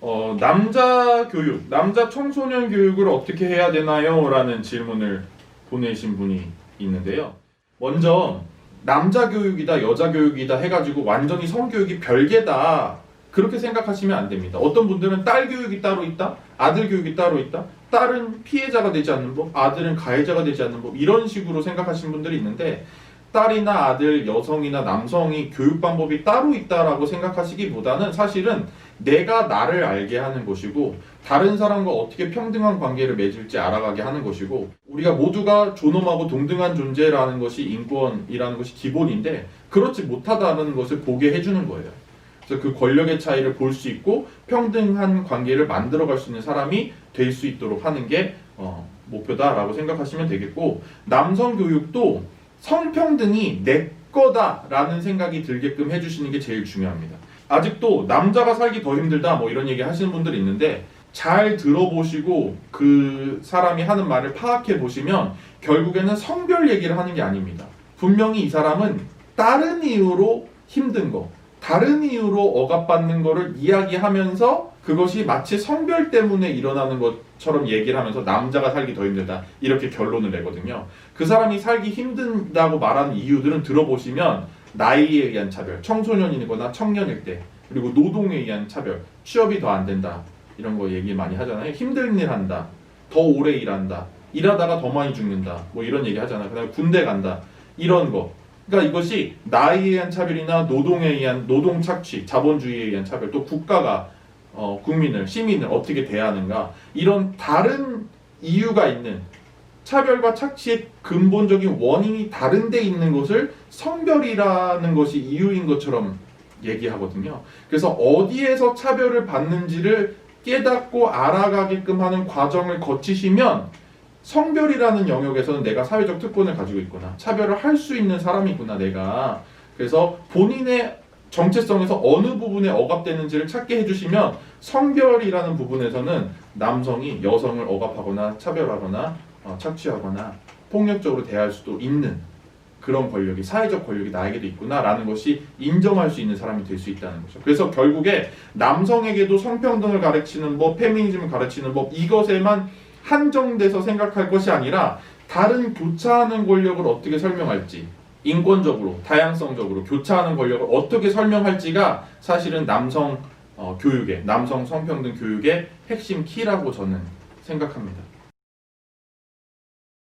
어, 남자 교육, 남자 청소년 교육을 어떻게 해야 되나요? 라는 질문을 보내신 분이 있는데요. 먼저 남자 교육이다, 여자 교육이다 해가지고 완전히 성교육이 별개다. 그렇게 생각하시면 안 됩니다. 어떤 분들은 딸 교육이 따로 있다, 아들 교육이 따로 있다, 딸은 피해자가 되지 않는 법, 아들은 가해자가 되지 않는 법, 이런 식으로 생각하시는 분들이 있는데, 딸이나 아들, 여성이나 남성이 교육 방법이 따로 있다라고 생각하시기보다는 사실은 내가 나를 알게 하는 것이고 다른 사람과 어떻게 평등한 관계를 맺을지 알아가게 하는 것이고 우리가 모두가 존엄하고 동등한 존재라는 것이 인권이라는 것이 기본인데 그렇지 못하다는 것을 보게 해주는 거예요. 그래서 그 권력의 차이를 볼 수 있고 평등한 관계를 만들어갈 수 있는 사람이 될 수 있도록 하는 게 어, 목표다라고 생각하시면 되겠고 남성 교육도 성평등이 내 거다라는 생각이 들게끔 해주시는 게 제일 중요합니다. 아직도 남자가 살기 더 힘들다 뭐 이런 얘기 하시는 분들이 있는데 잘 들어보시고 그 사람이 하는 말을 파악해 보시면 결국에는 성별 얘기를 하는 게 아닙니다. 분명히 이 사람은 다른 이유로 힘든 거, 다른 이유로 억압받는 거를 이야기하면서 그것이 마치 성별 때문에 일어나는 것 처럼 얘기를 하면서 남자가 살기 더 힘들다 이렇게 결론을 내거든요. 그 사람이 살기 힘든다고 말하는 이유들은 들어보시면 나이에 의한 차별, 청소년이거나 청년일 때 그리고 노동에 의한 차별, 취업이 더 안 된다 이런 거 얘기 많이 하잖아요. 힘든 일 한다, 더 오래 일한다, 일하다가 더 많이 죽는다 뭐 이런 얘기 하잖아요. 그다음에 군대 간다 이런 거. 그러니까 이것이 나이에 의한 차별이나 노동에 의한 노동 착취, 자본주의에 의한 차별, 또 국가가 어, 국민을 시민을 어떻게 대하는가 이런 다른 이유가 있는 차별과 착취의 근본적인 원인이 다른 데 있는 것을 성별이라는 것이 이유인 것처럼 얘기하거든요. 그래서 어디에서 차별을 받는지를 깨닫고 알아가게끔 하는 과정을 거치시면 성별이라는 영역에서는 내가 사회적 특권을 가지고 있구나. 차별을 할 수 있는 사람이구나, 내가. 그래서 본인의 정체성에서 어느 부분에 억압되는지를 찾게 해주시면 성별이라는 부분에서는 남성이 여성을 억압하거나 차별하거나 어, 착취하거나 폭력적으로 대할 수도 있는 그런 권력이 사회적 권력이 나에게도 있구나라는 것이 인정할 수 있는 사람이 될 수 있다는 거죠. 그래서 결국에 남성에게도 성평등을 가르치는 법, 페미니즘을 가르치는 법 이것에만 한정돼서 생각할 것이 아니라 다른 교차하는 권력을 어떻게 설명할지 인권적으로 다양성적으로 교차하는 권력을 어떻게 설명할지가 사실은 남성 어, 교육의 남성 성평등 교육의 핵심 키라고 저는 생각합니다.